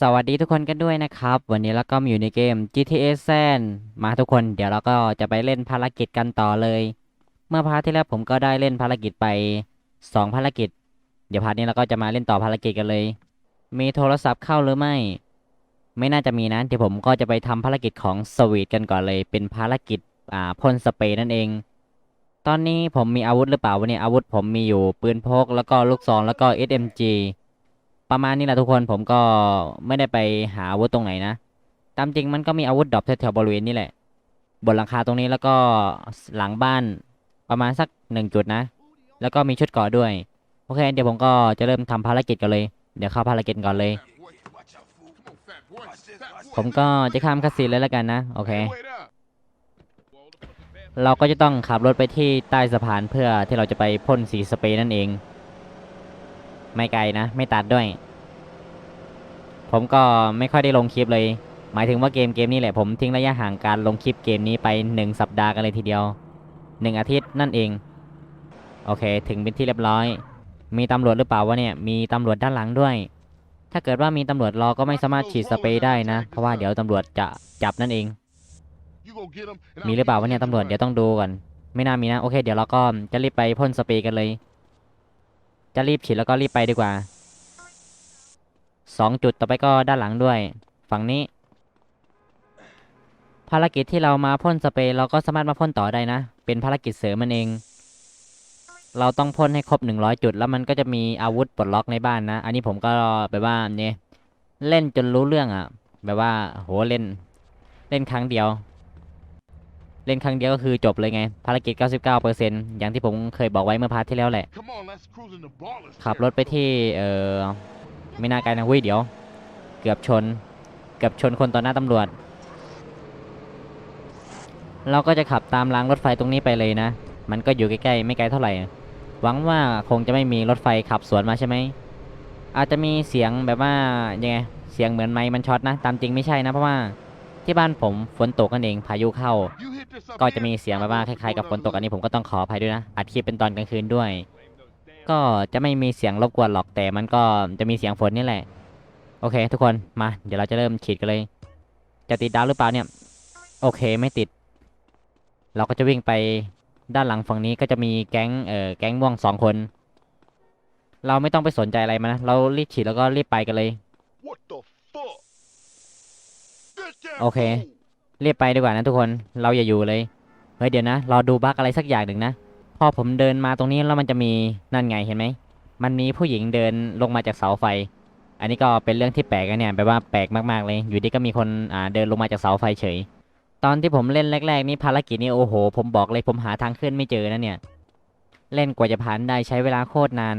สวัสดีทุกคนกันด้วยนะครับ วันนี้เราก็มาอยู่ในเกม GTA San มาทุกคน เดี๋ยวเราก็จะไปเล่นภารกิจกันต่อเลย เมื่อพาร์ทที่แล้วผมก็ได้เล่นภารกิจไป 2 ภารกิจ เดี๋ยวพาร์ทนี้เราก็จะมาเล่นต่อภารกิจกันเลย มีโทรศัพท์เข้าหรือไม่ ไม่น่าจะมีนะเดี๋ยวผมก็จะไปทำภารกิจของสวีทกันก่อนเลย เป็นภารกิจอ่าพ่นสเปรย์นั่นเอง ตอนนี้ผมมีอาวุธหรือเปล่าวะเนี่ยอาวุธผมมีอยู่ปืนพกแล้วก็ลูกซองแล้วก็ SMG ประมาณนี้แหละทุกคนผมก็ไม่ได้ไปหาอาวุธตรงไหนนะ ตามจริงมันก็มีอาวุธดรอปแถวๆบริเวณนี้แหละ บนหลังคาตรงนี้แล้วก็หลังบ้านประมาณสักหนึ่งจุดนะ แล้วก็มีชุดเกาะด้วย โอเค เดี๋ยวผมก็จะเริ่มทำภารกิจกันเลย เดี๋ยวเข้าภารกิจก่อนเลย ผมก็จะข้ามคัสซีนเลยแล้วกันนะ โอเค เราก็จะต้องขับรถไปที่ใต้สะพานเพื่อที่เราจะไปพ่นสีสเปรย์นั่นเอง ไม่ไกลนะ ไม่ตัดด้วย ผมก็ไม่ค่อยได้ลงคลิปเลย หมายถึงว่าเกมเกมนี้แหละผมทิ้งระยะห่างการลงคลิปเกมนี้ไปหนึ่งสัปดาห์กันเลยทีเดียวหนึ่งอาทิตย์นั่นเอง โอเค ถึงเป็นที่เรียบร้อย มีตำรวจหรือเปล่าวะเนี่ย มีตำรวจด้านหลังด้วย ถ้าเกิดว่ามีตำรวจรอก็ไม่สามารถฉีดสเปรย์ได้นะ เพราะว่าเดี๋ยวตำรวจจะจับนั่นเอง มีหรือเปล่าวะเนี่ยตำรวจเดี๋ยวต้องดูก่อนไม่น่ามีนะ โอเค เดี๋ยวเราก็จะรีบไปพ่นสเปรย์กันเลย จะรีบฉีดแล้วก็รีบไปดีกว่าสองจุดต่อไปก็ด้านหลังด้วย ฝั่งนี้ ภารกิจที่เรามาพ่นสเปรย์เราก็สามารถมาพ่นต่อได้นะ เป็นภารกิจเสริมมันเอง เราต้องพ่นให้ครบ 100 จุด แล้วมันก็จะมีอาวุธปลดล็อกในบ้านนะ อันนี้ผมก็แบบว่าเนี่ยเล่นจนรู้เรื่องอะ่ะ แบบว่าโหเล่น เล่นครั้งเดียว เล่นครั้งเดียวก็คือจบเลยไง ภารกิจ 99%อย่างที่ผมเคยบอกไว้เมื่อพาร์ทที่แล้วแหละ ขับรถไปที่ เออไม่น่าไกลนะเว้ยเดี๋ยว เกือบชน เกือบชนคนต่อหน้าตำรวจ เราก็จะขับตามรางรถไฟตรงนี้ไปเลยนะ มันก็อยู่ใกล้ๆ ไม่ไกลเท่าไหร่ หวังว่าคงจะไม่มีรถไฟขับสวนมาใช่ไหม อาจจะมีเสียงแบบว่ายังไง เสียงเหมือนไม้มันช็อตนะ ตามจริงไม่ใช่นะเพราะว่าที่บ้านผมฝนตกกันเอง พายุเข้า ก็จะมีเสียงแบบว่าคล้ายๆกับฝนตกอันนี้ผมก็ต้องขออภัยด้วยนะอัดคลิปเป็นตอนกลางคืนด้วย ก็จะไม่มีเสียงรบกวนหรอกแต่มันก็จะมีเสียงฝนนี่แหละ โอเค ทุกคนมา เดี๋ยวเราจะเริ่มฉีดกันเลย จะติดดาวหรือเปล่าเนี่ย โอเคไม่ติด เราก็จะวิ่งไปด้านหลังฝั่งนี้ก็จะมีแก๊งเอ่อแก๊งม่วงสองคน เราไม่ต้องไปสนใจอะไรมันนะเรารีบฉีดแล้วก็รีบไปกันเลย โอเค รียบไปดีกว่านะทุกคน เราอย่าอยู่เลย เฮ้ยเดี๋ยวนะ รอดูบั๊กอะไรสักอย่างหนึ่งนะ พอผมเดินมาตรงนี้แล้วมันจะมีนั่นไงเห็นไหม มันมีผู้หญิงเดินลงมาจากเสาไฟ อันนี้ก็เป็นเรื่องที่แปลกนะเนี่ยแบบว่าแปลกมากๆเลย อยู่ดีก็มีคนอ่าเดินลงมาจากเสาไฟเฉย ตอนที่ผมเล่นแรก ๆ นี่ภารกิจนี้โอ้โห ผมบอกเลยผมหาทางขึ้นไม่เจอนะเนี่ย เล่นกว่าจะผ่านได้ใช้เวลาโคตรนาน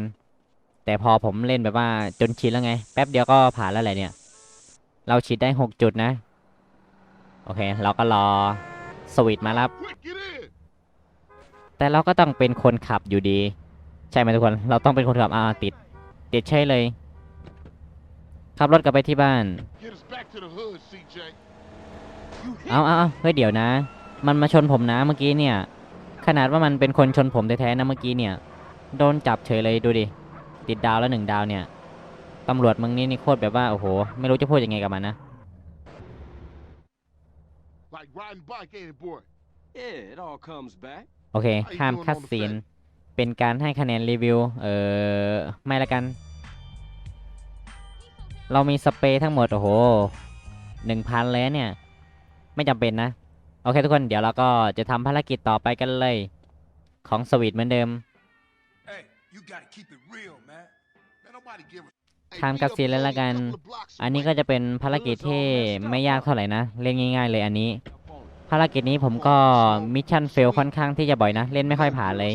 แต่พอผมเล่นแบบว่าจนชินแล้วไง แป๊บเดียวก็ผ่านแล้วแหละเนี่ย เราฉีดได้หกจุดนะ โอเค เราก็รอสวิตช์มารับ แต่เราก็ต้องเป็นคนขับอยู่ดี ใช่ไหมทุกคน เราต้องเป็นคนขับอ่าติด ติดใช่เลย ขับรถกลับไปที่บ้าน เอาเอาเอาเฮ้ยเดี๋ยวนะ มันมาชนผมนะเมื่อกี้เนี่ย ขนาดว่ามันเป็นคนชนผมแท้ๆนะเมื่อกี้เนี่ย โดนจับเฉยเลยดูดิ ติดดาวแล้วหนึ่งดาวเนี่ย ตำรวจมึงนี่นี่โคตรแบบว่าโอ้โห ไม่รู้จะพูดยังไงกับมันนะ Like riding bike, ain't it, boy? Yeah, it all comes back. โอเคข้ามคัดซีน เป็นการให้คะแนนรีวิว เออไม่ละกัน เรามีสเปรย์ทั้งหมด โอ้โหหนึ่งพันเลยเนี่ย ไม่จำเป็นนะ โอเคทุกคน เดี๋ยวเราก็จะทำภารกิจต่อไปกันเลย ของสวีทเหมือนเดิม Hey, you gotta keep it real, man. Man, nobody give a ข้ามคัดซีนเลยละกัน อันนี้ก็จะเป็นภารกิจที่ไม่ยากเท่าไหร่นะ เล่นง่าย ๆ เลยอันนี้ ภารกิจนี้ผมก็มิชชั่นเฟลค่อนข้างที่จะบ่อยนะ เล่นไม่ค่อยผ่านเลย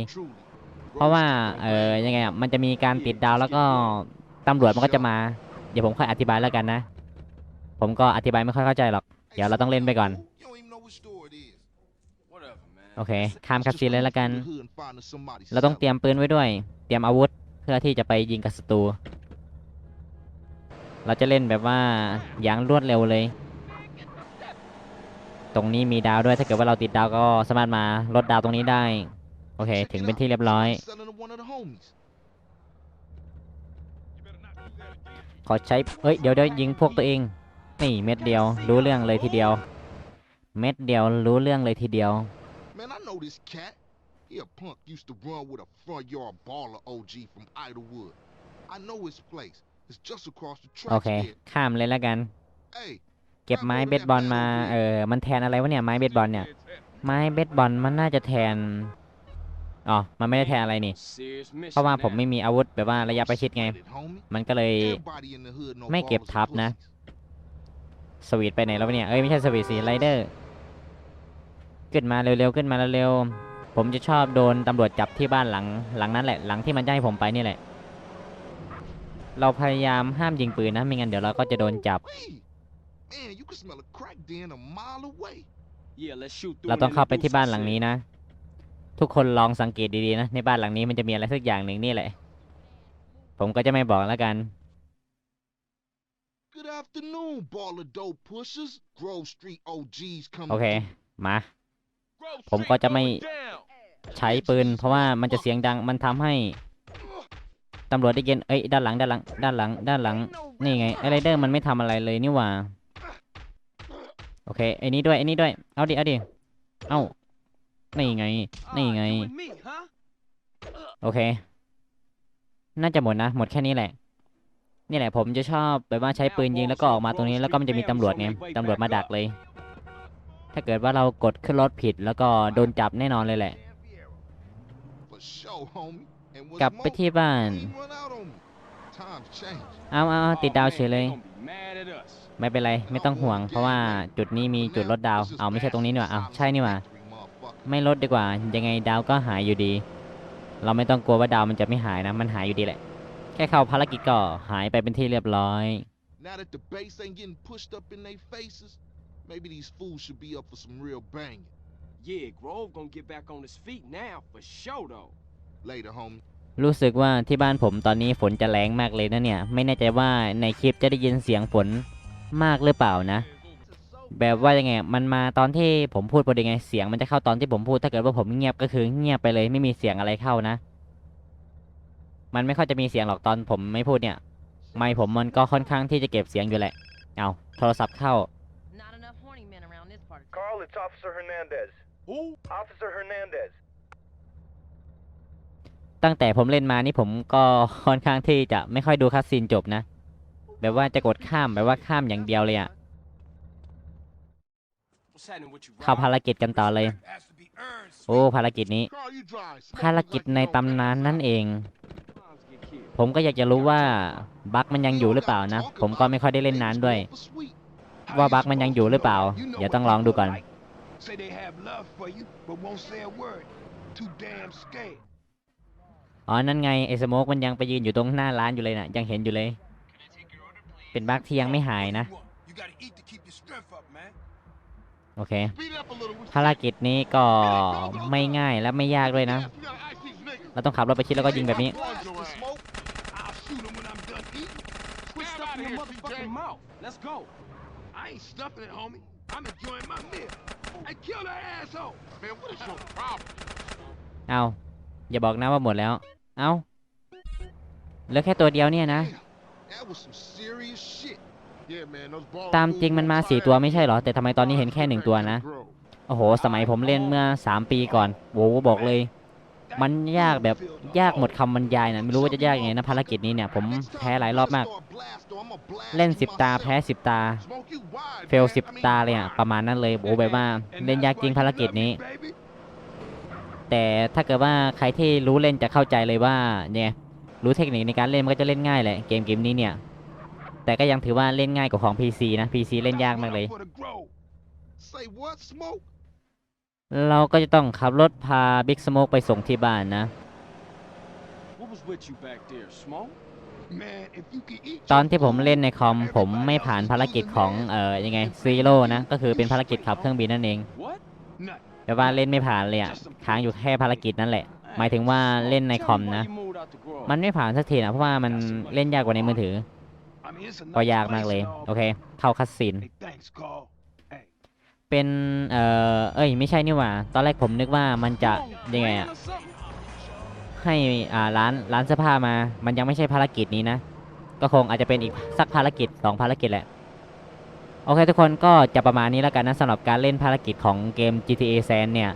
เพราะว่าเออยังไงอะมันจะมีการติดดาวแล้วก็ตำรวจมันก็จะมา เดี๋ยวผมค่อยอธิบายแล้วกันนะ ผมก็อธิบายไม่ค่อยเข้าใจหรอก เดี๋ยวเราต้องเล่นไปก่อน โอเค ข้ามคัดซีนเลยละกัน เราต้องเตรียมปืนไว้ด้วย เตรียมอาวุธเพื่อที่จะไปยิงกับศัตรู เราจะเล่นแบบว่าอย่างรวดเร็วเลย ตรงนี้มีดาวด้วยถ้าเกิดว่าเราติดดาวก็สามารถมาลดดาวตรงนี้ได้ โอเค ถึงเป็นที่เรียบร้อย ขอใช้เอ้ยเดี๋ยวเดี๋ยวยิงพวกตัวเอง นี่เม็ดเดียวรู้เรื่องเลยทีเดียว เม็ดเดียวรู้เรื่องเลยทีเดียว Man, I know this cat. He a punk used to run with a front yard baller OG from Idlewood. I know his place. It's just across the โอ tracks เค here. ข้ามเลยแล้วกัน Hey, เก็บไม้เบสบอลมา เออ มันแทนอะไรวะเนี่ย ไม้เบสบอลเนี่ย ไม้เบสบอลมันน่าจะแทน อ๋อ มันไม่ได้แทนอะไรนี่ Serious mission. เพราะว่าผม now. ไม่มีอาวุธแบบว่าระยะประชิดไง Get it, homie. มันก็เลย Everybody in the hood know ไม่เก็บ ballers ทับ and นะ pussies. สวีทไปไหนแล้ววะเนี่ย เอ้ยไม่ใช่สวีทสิไรเดอร์ ขึ้นมาเร็วๆ ขึ้นมาเร็วๆ ผมจะชอบโดนตำรวจจับที่บ้านหลัง หลังนั้นแหละ หลังที่มันจะให้ผมไปนี่แหละ เราพยายามห้ามยิงปืนนะ ไม่งั้นเดี๋ยวเราก็จะโดนจับ Wait. Man, you can smell a crack den a mile away. Yeah, let's shoot through เรา it ต้อง and เข้าไป do ที่ some บ้านหลัง shit. นี้นะ ทุกคนลองสังเกตดีๆนะ ในบ้านหลังนี้มันจะมีอะไรสักอย่างหนึ่งนี่แหละ ผมก็จะไม่บอกแล้วกัน Good afternoon, baller dope pushers. Grove Street OGs coming โอเค through. มา Grove ผมก็ Street จะไม่ going down. ใช้ปืน เพราะว่ามันจะเสียงดัง มันทำให้ ตำรวจได้ยินเอ้ยด้านหลังด้านหลังด้านหลังด้านหลังนี่ไงไอไรเดอร์มันไม่ทำอะไรเลยนี่หว่าโอเคไอ้นี้ด้วยไอ้นี้ด้วยเอาดิเอาดิเอ้านี่ไงนี่ไงโอเค น่าจะหมดนะหมดแค่นี้แหละนี่แหละผมจะชอบแบบว่าใช้ปืนยิงแล้วก็ออกมาตรงนี้แล้วก็มันจะมีตำรวจไงตำรวจมาดักเลย ถ้าเกิดว่าเรากดขึ้นรถผิดแล้วก็โดนจับแน่นอนเลยแหละ For sure, homie. And what's กลับไป more, ที่บ้าน you ain't run out on me. Times change. เอาเอาเอาติด Oh, ดาว man, เฉยเลย they gonna be mad at us. ไม่เป็นไรไม่ต้องห่วง เพราะว่าจุดนี้มีจุดลดดาวเอาไม่ใช่ตรงนี้นี่หว่าเอาใช่นี่หว่าไม่ลดดีกว่า ยังไงดาวก็หายอยู่ดี เราไม่ต้องกลัวว่าดาวมันจะไม่หายนะ มันหายอยู่ดีแหละ แค่เข้าภารกิจก็หายไปเป็นที่เรียบร้อย Now that the bass ain't getting pushed up in their faces, maybe these fools should be up for some real banging. Yeah, Grove gonna get back on his feet now for sure though. Later, homie. รู้สึกว่าที่บ้านผมตอนนี้ฝนจะแรงมากเลยนะเนี่ย ไม่แน่ใจว่าในคลิปจะได้ยินเสียงฝนมากหรือเปล่านะ แบบว่ายังไงมันมาตอนที่ผมพูดพอดีไงเสียงมันจะเข้าตอนที่ผมพูดถ้าเกิดว่าผมเงียบก็คือเงียบไปเลยไม่มีเสียงอะไรเข้านะ มันไม่ค่อยจะมีเสียงหรอกตอนผมไม่พูดเนี่ย ไมค์ผมมันก็ค่อนข้างที่จะเก็บเสียงอยู่แหละ เอาโทรศัพท์เข้า Not enough horny men around this part of town. Carl, it's Officer Hernandez. Who? Officer Hernandez. ตั้งแต่ผมเล่นมานี่ผมก็ค่อนข้างที่จะไม่ค่อยดูคัสซีนจบนะ แบบว่าจะกดข้ามแบบว่าข้ามอย่างเดียวเลยอะเข้าภารกิจกันต่อเลย โอ้ภารกิจนี้ ภารกิจในตำนานนั่นเอง ผมก็อยากจะรู้ว่าบั๊กมันยังอยู่หรือเปล่านะ ผมก็ไม่ค่อยได้เล่นนานด้วย ว่าบั๊กมันยังอยู่หรือเปล่า เดี๋ยวต้องลองดูก่อน อ๋อ นั่นไงไอ้สโมกมันยังไปยืนอยู่ตรงหน้าร้านอยู่เลยน่ะ ยังเห็นอยู่เลย เป็นบั๊กที่ยังไม่หายนะ โอเค ภารกิจนี้ก็ไม่ง่ายและไม่ยากด้วยนะ เราต้องขับรถไปชิดแล้วก็ยิงแบบนี้ เอาอย่าบอกนะว่าหมดแล้ว เอาเหลือแค่ตัวเดียวเนี่ยนะ That was some serious shit. Yeah, man, those ball ตามจริงมันมาสี่ตัวไม่ใช่เหรอ แต่ทำไมตอนนี้เห็นแค่หนึ่งตัวนะ โอ้โห สมัยผมเล่นเมื่อ3ปีก่อนโว้บอกเลย มันยากแบบยากหมดคำบรรยายนะไม่รู้ว่าจะยากยังไงนะภารกิจนี้เนี่ยผมแพ้หลายรอบมาก เล่น10ตาแพ้10ตา เฟล10ตาเลยอะประมาณนั้นเลยโอ้แบบว่าเล่นยากจริงภารกิจนี้ Baby. แต่ถ้าเกิดว่าใครที่รู้เล่นจะเข้าใจเลยว่าเนี่ยรู้เทคนิคในการเล่นมันก็จะเล่นง่ายแหละเกมเกมนี้เนี่ย แต่ก็ยังถือว่าเล่นง่ายกว่าของ PC นะ PC เล่นยากมากเลย For the grove. Say what, smoke? เราก็จะต้องขับรถพา Big Smoke ไปส่งที่บ้านนะ What was with you back there, Smoke? Man, if you can eat ตอนที่ผมเล่นในคอมผมไม่ผ่านภารกิจของเอ่อยังไงซีโร่นะ ก็คือเป็นภารกิจขับเครื่องบินนั่นเอง แต่ว่าเล่นไม่ผ่านเลยอะค้างอยู่แค่ภารกิจนั่นแหละ หมายถึงว่าเล่นในคอมนะ มันไม่ผ่านสักทีนะเพราะว่ามันเล่นยากกว่าในมือถือ ก็ยากมากเลย โอเค เข้าคัสซีนเป็น เอ่อ เอ้ย ไม่ใช่นี่หว่า ตอนแรกผมนึกว่ามันจะยังไงอะให้ อ่า ร้าน ร้านเสื้อผ้ามา มันยังไม่ใช่ภารกิจนี้นะ ก็คงอาจจะเป็นอีกสักภารกิจสองภารกิจแหละ โอเคทุกคนก็จะประมาณนี้แล้วกันนะสำหรับการเล่นภารกิจของเกม GTA San เนี่ย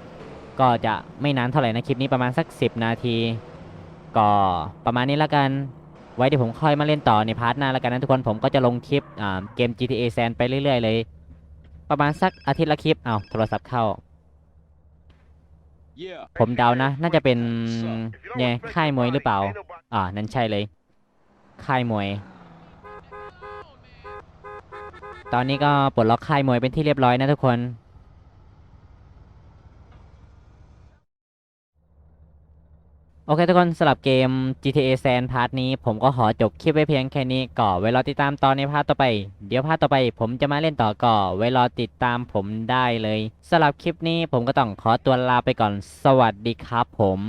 ก็จะไม่นานเท่าไหร่นะคลิปนี้ประมาณสัก 10 นาที ก็ประมาณนี้แล้วกัน ไว้เดี๋ยวผมค่อยมาเล่นต่อในพาร์ทหน้าแล้วกันนะทุกคนผมก็จะลงคลิปอ่าเกม GTA San ไปเรื่อย ๆ เลย ประมาณสักอาทิตย์ละคลิปเอาโทรศัพท์เข้า Yeah. ผมเดานะ น่าจะเป็นเนี่ยค่ายมวยหรือเปล่า อ่านั่นใช่เลย ค่ายมวย ตอนนี้ก็ปลดล็อกค่ายมวยเป็นที่เรียบร้อยนะทุกคน โอเคทุกคนสำหรับเกม GTA San พาร์ทนี้ผมก็ขอจบคลิปไว้เพียงแค่นี้ก่อไว้รอติดตามตอนในพาร์ทต่อไป เดี๋ยวพาร์ทต่อไป ผมจะมาเล่นต่อก่อไว้รอติดตามผมได้เลยสำหรับคลิปนี้ผมก็ต้องขอตัวลาไปก่อนสวัสดีครับผม